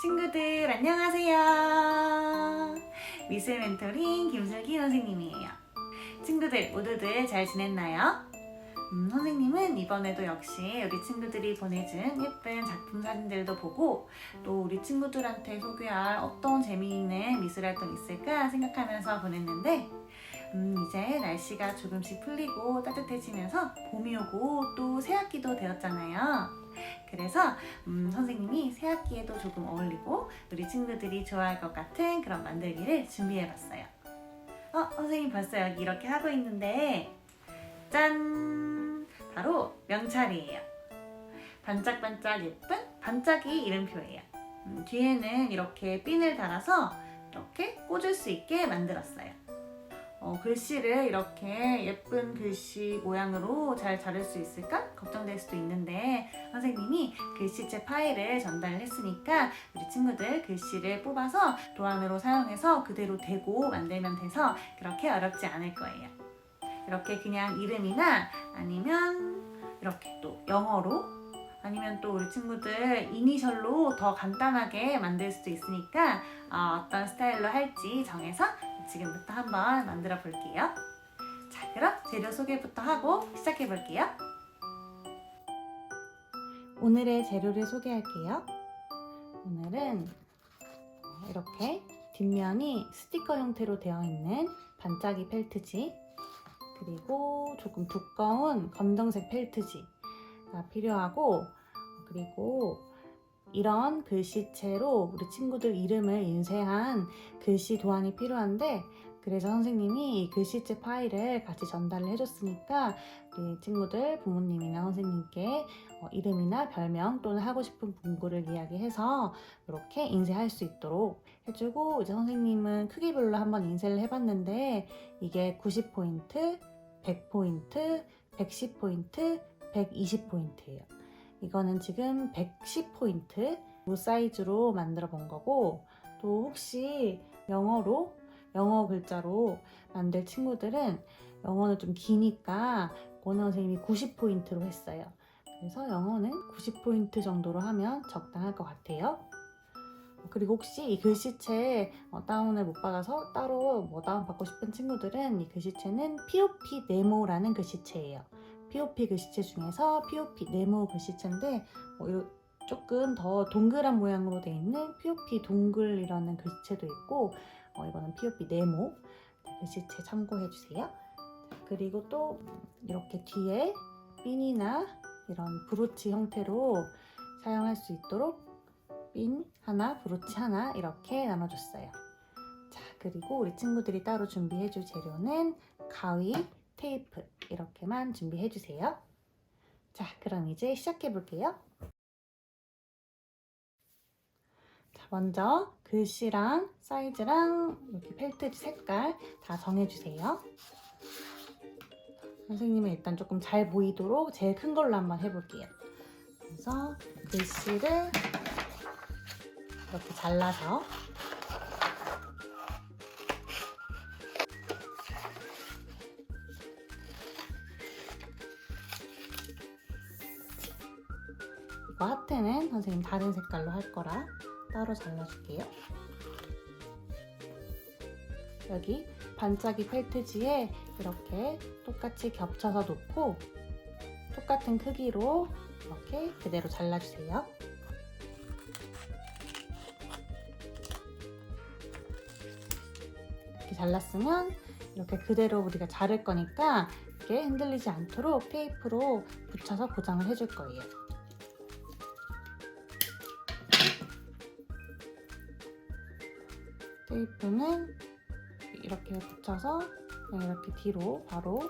친구들 안녕하세요. 미술 멘토링 김슬기 선생님이에요. 친구들 모두들 잘 지냈나요? 음, 선생님은 이번에도 역시 우리 친구들이 보내준 예쁜 작품 사진들도 보고 또 우리 친구들한테 소개할 어떤 재미있는 미술 활동 있을까 생각하면서 보냈는데 음, 이제 날씨가 조금씩 풀리고 따뜻해지면서 봄이 오고 또 새학기도 되었잖아요. 그래서 음, 선생님이 새학기에도 조금 어울리고 우리 친구들이 좋아할 것 같은 그런 만들기를 준비해봤어요. 어, 선생님 벌써 여기 이렇게 하고 있는데 짠! 바로 명찰이에요. 반짝반짝 예쁜 반짝이 이름표예요. 음, 뒤에는 이렇게 핀을 달아서 이렇게 꽂을 수 있게 만들었어요. 어, 글씨를 이렇게 예쁜 글씨 모양으로 잘 자를 수 있을까 걱정될 수도 있는데 선생님이 글씨체 파일을 전달했으니까 우리 친구들 글씨를 뽑아서 도안으로 사용해서 그대로 대고 만들면 돼서 그렇게 어렵지 않을 거예요. 이렇게 그냥 이름이나 아니면 이렇게 또 영어로 아니면 또 우리 친구들 이니셜로 더 간단하게 만들 수도 있으니까 어, 어떤 스타일로 할지 정해서 지금부터 한번 만들어 볼게요. 자, 그럼 재료 소개부터 하고 시작해 볼게요. 오늘의 재료를 소개할게요. 오늘은 이렇게 뒷면이 스티커 형태로 되어 있는 반짝이 펠트지 그리고 조금 두꺼운 검정색 펠트지가 필요하고 그리고 이런 글씨체로 우리 친구들 이름을 인쇄한 글씨 도안이 필요한데 그래서 선생님이 이 글씨체 파일을 같이 전달을 해줬으니까 우리 친구들 부모님이나 선생님께 어, 이름이나 별명 또는 하고 싶은 문구를 이야기해서 이렇게 인쇄할 수 있도록 해주고 이제 선생님은 크기별로 한번 인쇄를 해봤는데 이게 90포인트, 100포인트, 110포인트, 120포인트예요. 이거는 지금 110포인트 이 사이즈로 만들어 본 거고 또 혹시 영어로 영어 글자로 만들 친구들은 영어는 좀 기니까 원어 선생님이 90포인트로 했어요. 그래서 영어는 90포인트 정도로 하면 적당할 것 같아요. 그리고 혹시 이 글씨체 어, 다운을 못 받아서 따로 뭐 다운 받고 싶은 친구들은 이 글씨체는 POP 네모라는 글씨체예요. POP 글씨체 중에서 POP 네모 글씨체인데 뭐 조금 더 동그란 모양으로 되어 있는 POP 동글이라는 글씨체도 있고 어, 이거는 POP 네모 글씨체 참고해 주세요. 그리고 또 이렇게 뒤에 핀이나 이런 브로치 형태로 사용할 수 있도록 핀 하나, 브로치 하나 이렇게 나눠줬어요. 자, 그리고 우리 친구들이 따로 준비해 줄 재료는 가위, 테이프 이렇게만 준비해 주세요. 자, 그럼 이제 시작해 볼게요. 자, 먼저 글씨랑 사이즈랑 여기 펠트지 색깔 다 정해주세요. 선생님은 일단 조금 잘 보이도록 제일 큰 걸로 한번 해볼게요. 그래서 글씨를 이렇게 잘라서 이거 하트는 선생님 다른 색깔로 할 거라 따로 잘라줄게요. 여기 반짝이 펠트지에 이렇게 똑같이 겹쳐서 놓고 똑같은 크기로 이렇게 그대로 잘라주세요. 이렇게 잘랐으면 이렇게 그대로 우리가 자를 거니까 이게 흔들리지 않도록 테이프로 붙여서 보장을 해줄 거예요. 테이프는 이렇게 붙여서 이렇게 뒤로 바로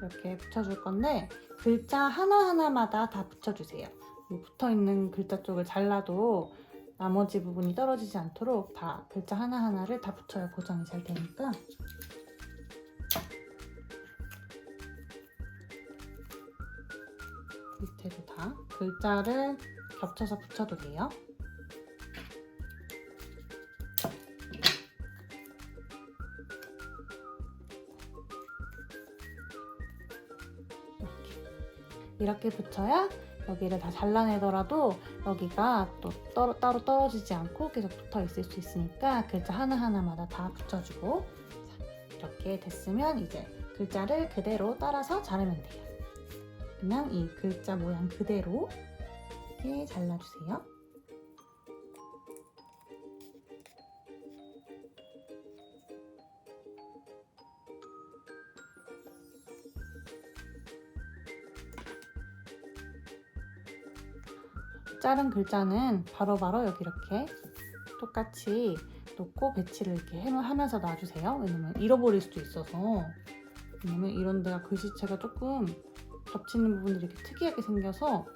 이렇게 붙여줄 건데 글자 하나하나마다 다 붙여주세요. 이 붙어있는 글자 쪽을 잘라도 나머지 부분이 떨어지지 않도록 다 글자 하나하나를 다 붙여야 고정이 잘 되니까 밑에도 다 글자를 겹쳐서 붙여도 돼요. 이렇게. 붙여야 여기를 다 잘라내더라도 여기가 또 떨어, 따로 떨어지지 않고 계속 붙어 있을 수 있으니까 글자 하나하나마다 다 붙여주고 자, 이렇게 됐으면 이제 글자를 그대로 따라서 자르면 돼요. 그냥 이 글자 모양 그대로 이렇게 잘라주세요. 자른 글자는 바로 바로 여기 이렇게 똑같이 놓고 배치를 이렇게 해- 하면서 놔주세요. 왜냐면 잃어버릴 수도 있어서. 왜냐면 이런 데가 글씨체가 조금 겹치는 부분들이 이렇게 특이하게 생겨서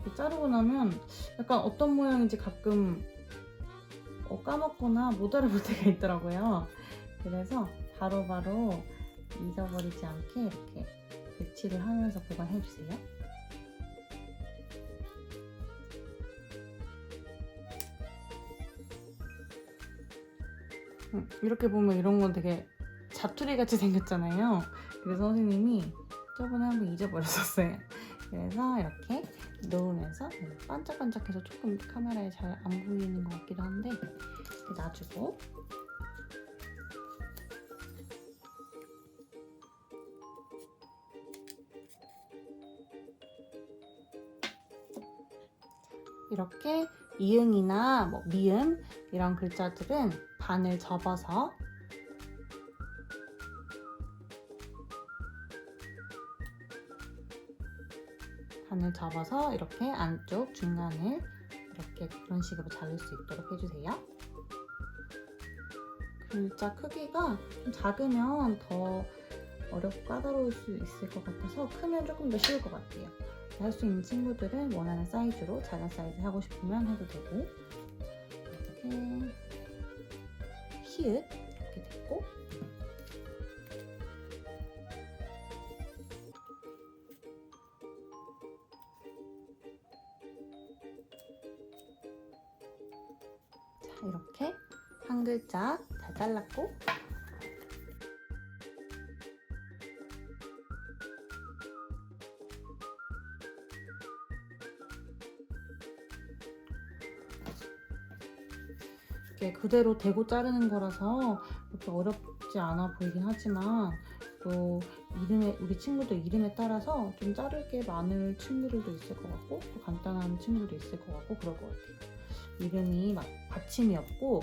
이렇게 자르고 나면 약간 어떤 모양인지 가끔 어, 까먹거나 못 알아볼 때가 있더라고요. 그래서 바로바로 잊어버리지 않게 이렇게 배치를 하면서 보관해주세요. 이렇게 보면 이런 건 되게 자투리 같이 생겼잖아요. 그래서 선생님이 저번에 한번 잊어버렸었어요. 그래서 이렇게 놓으면서 반짝반짝해서 조금 카메라에 잘 안 보이는 것 같기도 한데 놔주고 이렇게 이응이나 뭐 미음 이런 글자들은 반을 접어서 반을 접어서 이렇게 안쪽 중간을 이렇게 그런 식으로 자를 수 있도록 해주세요. 글자 크기가 좀 작으면 더 어렵고 까다로울 수 있을 것 같아서 크면 조금 더 쉬울 것 같아요. 할 수 있는 친구들은 원하는 사이즈로 작은 사이즈 하고 싶으면 해도 되고 이렇게 히읗 이렇게 됐고. 자 이렇게 한 글자 다 잘랐고 이렇게 그대로 대고 자르는 거라서 그렇게 어렵지 않아 보이긴 하지만 또 이름에 우리 친구들 이름에 따라서 좀 자를 게 많을 친구들도 있을 것 같고 또 간단한 친구도 있을 것 같고 그럴 것 같아요. 이름이 막 받침이 없고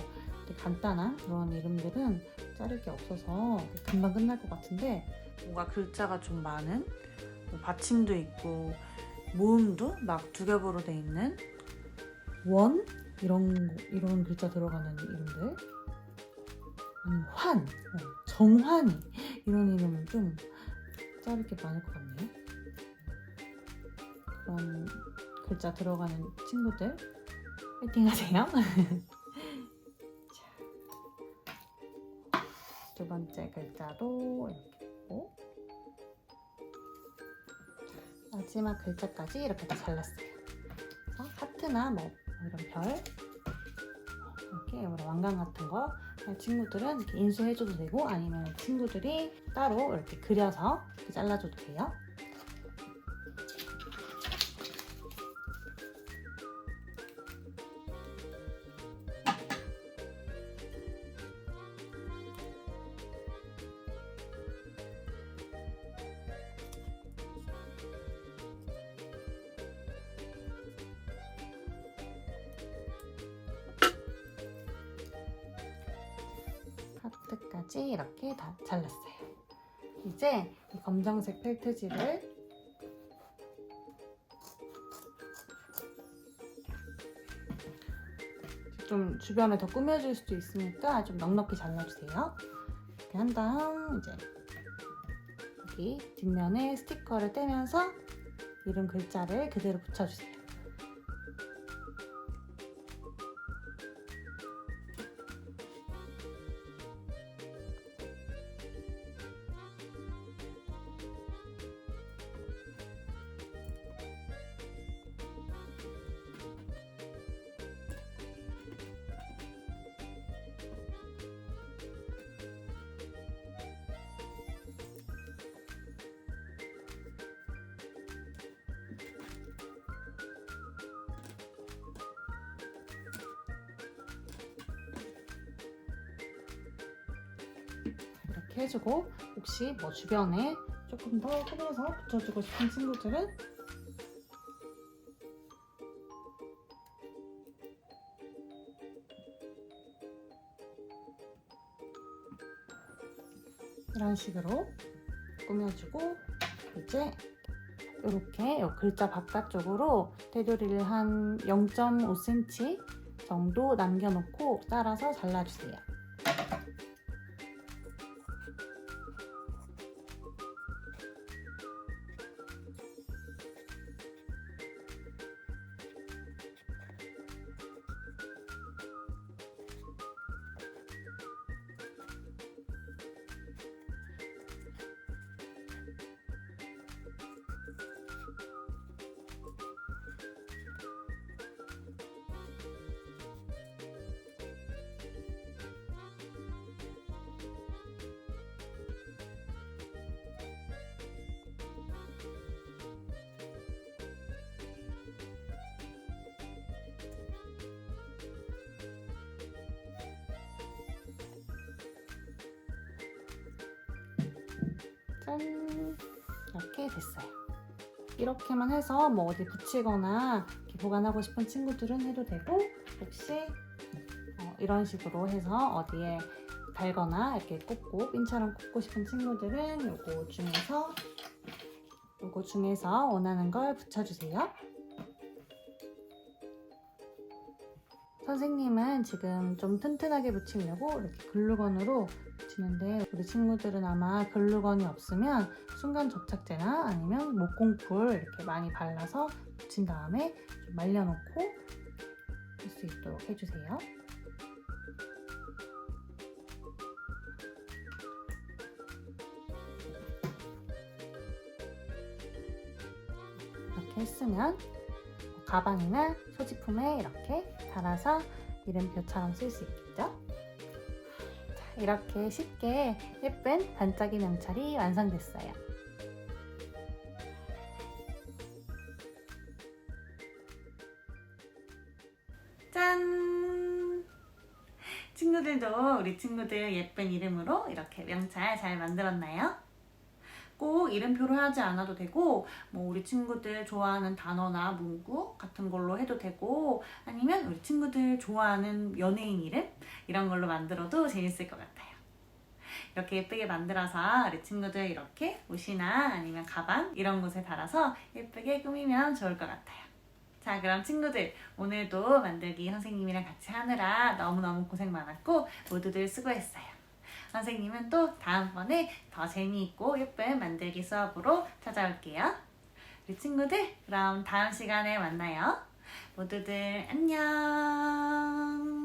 간단한 그런 이름들은 자를 게 없어서 금방 끝날 것 같은데 뭔가 글자가 좀 많은 뭐 받침도 있고 모음도 막 두 겹으로 돼 있는 원 이런 거- 이런 글자 들어가는 이름들 아니 환 어, 정환이 이런 이름은 좀 자를 게 많을 것 같네요. 그런 글자 들어가는 친구들 파이팅 하세요. 자, 두 번째 글자도 이렇게 있고 자, 마지막 글자까지 이렇게 다 잘랐어요. 하트나 뭐 이런 별 이렇게 이런 왕관 같은 거할 친구들은 이렇게 인수해줘도 되고 아니면 친구들이 따로 이렇게 그려서 이렇게 잘라줘도 돼요. 하트까지 이렇게 다 잘랐어요. 이제 이 검정색 펠트지를 좀 주변에 더 꾸며줄 수도 있으니까 좀 넉넉히 잘라주세요. 이렇게 한 다음 이제 여기 뒷면에 스티커를 떼면서 이름 글자를 그대로 붙여주세요. 해주고 혹시 뭐 주변에 조금 더 꾸며서 붙여주고 싶은 친구들은 이런 식으로 꾸며주고 이제 이렇게 요 글자 바깥쪽으로 테두리를 한 0.5cm 정도 남겨놓고 따라서 잘라주세요. 짠 이렇게 됐어요. 이렇게만 해서 뭐 어디 붙이거나 보관하고 싶은 친구들은 해도 되고 혹시 어, 이런 식으로 해서 어디에 달거나 이렇게 꽂고 핀처럼 꽂고 싶은 친구들은 요거 중에서 요거 중에서 원하는 걸 붙여주세요. 선생님은 지금 좀 튼튼하게 붙이려고 이렇게 글루건으로 붙이는데 우리 친구들은 아마 글루건이 없으면 순간 접착제나 아니면 목공풀 이렇게 많이 발라서 붙인 다음에 좀 말려놓고 할 수 있도록 해주세요. 이렇게 했으면 뭐 가방이나 소지품에 이렇게 달아서 이름표처럼 쓸 수 있겠죠? 자, 이렇게 쉽게 예쁜 반짝이 명찰이 완성됐어요. 짠! 친구들도 우리 친구들 예쁜 이름으로 이렇게 명찰 잘 만들었나요? 꼭 이름표로 하지 않아도 되고 뭐 우리 친구들 좋아하는 단어나 문구 같은 걸로 해도 되고 아니면 우리 친구들 좋아하는 연예인 이름 이런 걸로 만들어도 재밌을 것 같아요. 이렇게 예쁘게 만들어서 우리 친구들 이렇게 옷이나 아니면 가방 이런 곳에 달아서 예쁘게 꾸미면 좋을 것 같아요. 자 그럼 친구들 오늘도 만들기 선생님이랑 같이 하느라 너무너무 고생 많았고 모두들 수고했어요. 선생님은 또 다음번에 더 재미있고 예쁜 만들기 수업으로 찾아올게요. 우리 친구들, 그럼 다음 시간에 만나요. 모두들 안녕!